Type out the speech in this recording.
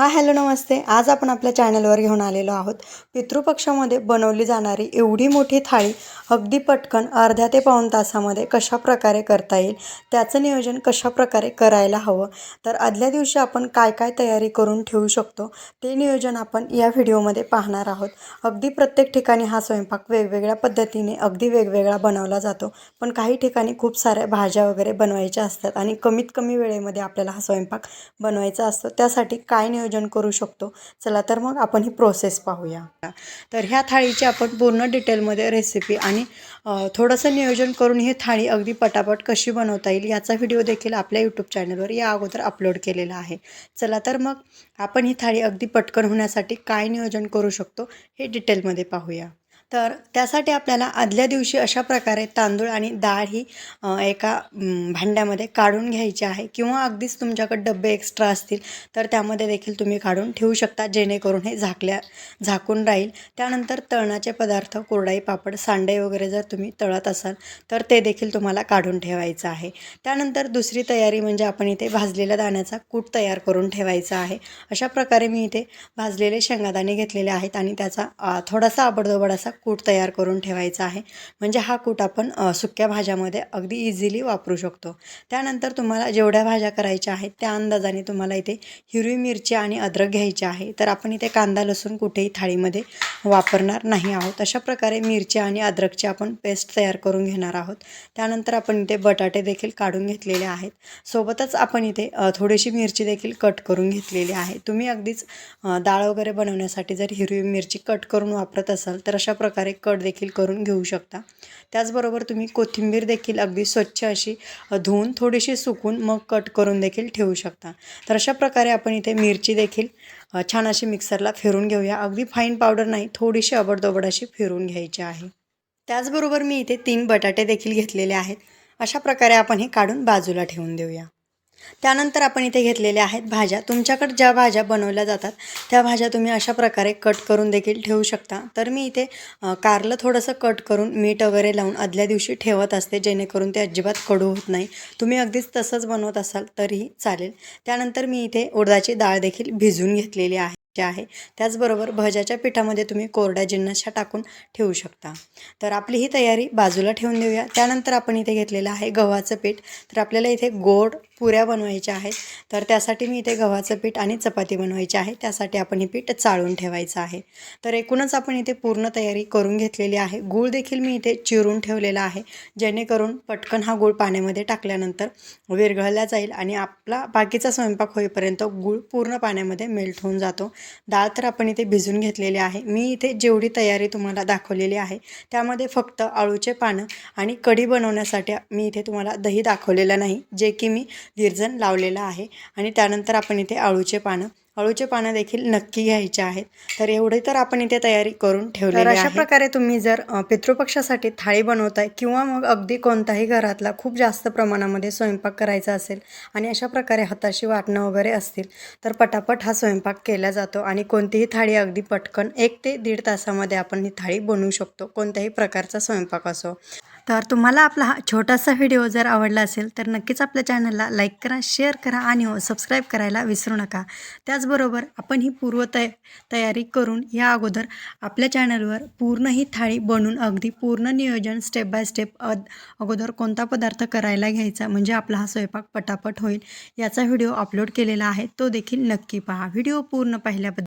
हा हॅलो नमस्ते. आज आपण आपल्या चॅनलवर घेऊन आलेलो आहोत. पितृपक्षामध्ये बनवली जाणारी एवढी मोठी थाळी अगदी पटकन अर्ध्या ते पाऊण तासामध्ये कशा प्रकारे करता येईल त्याचं नियोजन कशा प्रकारे करायला हवं तर आदल्या दिवशी आपण काय काय तयारी करून ठेवू शकतो ते नियोजन आपण या व्हिडिओमध्ये पाहणार आहोत. अगदी प्रत्येक ठिकाणी हा स्वयंपाक वेगवेगळ्या पद्धतीने अगदी वेगवेगळा बनवला जातो पण काही ठिकाणी खूप साऱ्या भाज्या वगैरे बनवायच्या असतात आणि कमीत कमी वेळेमध्ये आपल्याला हा स्वयंपाक बनवायचा असतो. त्यासाठी काय नियोजन करू शकतो. चला तर मग आपण ही प्रोसेस पाहूया. तर ह्या थाळीची आपण पूर्ण डिटेलमध्ये रेसिपी आणि थोडंसं नियोजन करून ही थाळी अगदी पटापट कशी बनवता येईल याचा व्हिडिओ देखील आपल्या यूट्यूब चॅनलवर या अगोदर अपलोड केलेला आहे. चला तर मग आपण ही थाळी अगदी पटकन होण्यासाठी काय नियोजन करू शकतो हे डिटेलमध्ये पाहूया. तर त्यासाठी आपल्याला आदल्या दिवशी अशा प्रकारे तांदूळ आणि डाळ ही एका भांड्यामध्ये काढून घ्यायची आहे किंवा अगदीच तुमच्याकडे डबे एक्स्ट्रा असतील तर त्यामध्ये देखील तुम्ही काढून ठेवू शकता जेणेकरून हे झाकल्या झाकून राहील. त्यानंतर तळणाचे पदार्थ कुरडाई पापड सांडे वगैरे जर तुम्ही तळत असाल तर ते देखील तुम्हाला काढून ठेवायचं आहे. त्यानंतर दुसरी तयारी म्हणजे आपण इथे भाजलेल्या दाण्याचा कूट तयार करून ठेवायचा आहे. अशा प्रकारे मी इथे भाजलेले शेंगादाणे घेतलेले आहेत आणि त्याचा थोडासा आबडधोबड असा कूट तयार करून ठेवायचा आहे. म्हणजे हा कूट आपण सुक्या भाज्यामध्ये अगदी इझिली वापरू शकतो. त्यानंतर तुम्हाला जेवढ्या भाज्या करायच्या आहेत त्या अंदाजाने तुम्हाला इथे हिरवी मिरची आणि अद्रक घ्यायची आहे. तर आपण इथे कांदा लसूण कुठेही थाळीमध्ये वापरणार नाही आहोत. अशा प्रकारे मिरची आणि अद्रकची आपण पेस्ट तयार करून घेणार आहोत. त्यानंतर आपण इथे बटाटे देखील काढून घेतलेले आहेत. सोबतच आपण इथे थोडीशी मिरची देखील कट करून घेतलेली आहे. तुम्ही अगदीच डाळ वगैरे बनवण्यासाठी जर हिरवी मिरची कट करून वापरत असाल तर अशा प्रकारे प्रकारे कट देखील करून घेऊ शकता. त्याचबरोबर तुम्ही कोथिंबीर देखील अगदी स्वच्छ अशी धुवून थोडीशी सुकून मग कट करून देखील ठेवू शकता. तर अशा प्रकारे आपण इथे मिरची देखील छान अशी मिक्सरला फिरून घेऊया. अगदी फाईन पावडर नाही थोडीशी अबडदोबड अशी फिरून घ्यायची आहे. त्याचबरोबर मी इथे तीन बटाटे देखील घेतलेले आहेत. अशा प्रकारे आपण हे काढून बाजूला ठेवून देऊया. त्यानंतर आपण इथे घेतलेल्या आहेत भाज्या. तुमच्याकडे ज्या भाज्या बनवल्या जातात त्या भाज्या तुम्ही अशा प्रकारे कट करून देखील ठेवू शकता. तर मी इथे कारलं थोडंसं कट करून मीठ वगैरे लावून आदल्या दिवशी ठेवत असते जेणेकरून ते अजिबात कडू होत नाही. तुम्ही अगदीच तसंच बनवत असाल तरीही चालेल. त्यानंतर मी इथे उडदाची डाळ देखील भिजून घेतलेली आहे. जे आहे. त्याचबरोबर भज्याच्या पिठामध्ये तुम्ही कोरड्या जिन्नसच्या टाकून ठेवू शकता. तर आपली ही तयारी बाजूला ठेवून देऊया. त्यानंतर आपण इथे घेतलेलं आहे गव्हाचं पीठ. तर आपल्याला इथे गोड पुऱ्या बनवायच्या आहेत. तर त्यासाठी मी इथे गव्हाचं पीठ आणि चपाती बनवायची आहे. त्यासाठी आपण हे पीठ चाळून ठेवायचं आहे. तर एकूणच आपण इथे पूर्ण तयारी करून घेतलेली आहे. गूळ देखील मी इथे चिरून ठेवलेला आहे. जेणेकरून पटकन हा गूळ पाण्यामध्ये टाकल्यानंतर विरघळला जाईल आणि आपला बाकीचा स्वयंपाक होईपर्यंत गूळ पूर्ण पाण्यामध्ये मेल्ट होऊन जातो. डाळ तर आपण इथे भिजून घेतलेली आहे. मी इथे जेवढी तयारी तुम्हाला दाखवलेली आहे त्यामध्ये फक्त आळूचे पानं आणि कढी बनवण्यासाठी मी इथे तुम्हाला दही दाखवलेलं नाही जे की मी विरजण लावलेलं आहे. आणि त्यानंतर आपण इथे आळूचे पानं अळूचे पानं देखील नक्की घ्यायचे आहेत. तर एवढे तर आपण इथे तयारी करून ठेवलेली आहे अशा प्रकारे तुम्ही जर पितृपक्षासाठी थाळी बनवताय किंवा मग अगदी कोणताही घरातला खूप जास्त प्रमाणामध्ये स्वयंपाक करायचा असेल आणि अशा प्रकारे हाताशी वाटणं वगैरे असतील तर पटापट हा स्वयंपाक केला जातो आणि कोणतीही थाळी अगदी पटकन एक ते दीड तासामध्ये आपण ही थाळी बनवू शकतो कोणत्याही प्रकारचा स्वयंपाक असो. तर तुम्हाला आपला हा छोटासा व्हिडिओ जर आवडला असेल तर नक्कीच आपल्या चॅनलला लाईक करा शेअर करा आणि हो सबस्क्राईब करायला विसरू नका. त्याचबरोबर आपण ही पूर्व तय तयारी करून या अगोदर आपल्या चॅनलवर पूर्ण ही थाळी बनवून अगदी पूर्ण नियोजन स्टेप बाय स्टेप अद अगोदर कोणता पदार्थ करायला घ्यायचा म्हणजे आपला हा स्वयंपाक पटापट होईल याचा व्हिडिओ अपलोड केलेला आहे तो देखील नक्की पहा. व्हिडिओ पूर्ण पाहिल्याबद्दल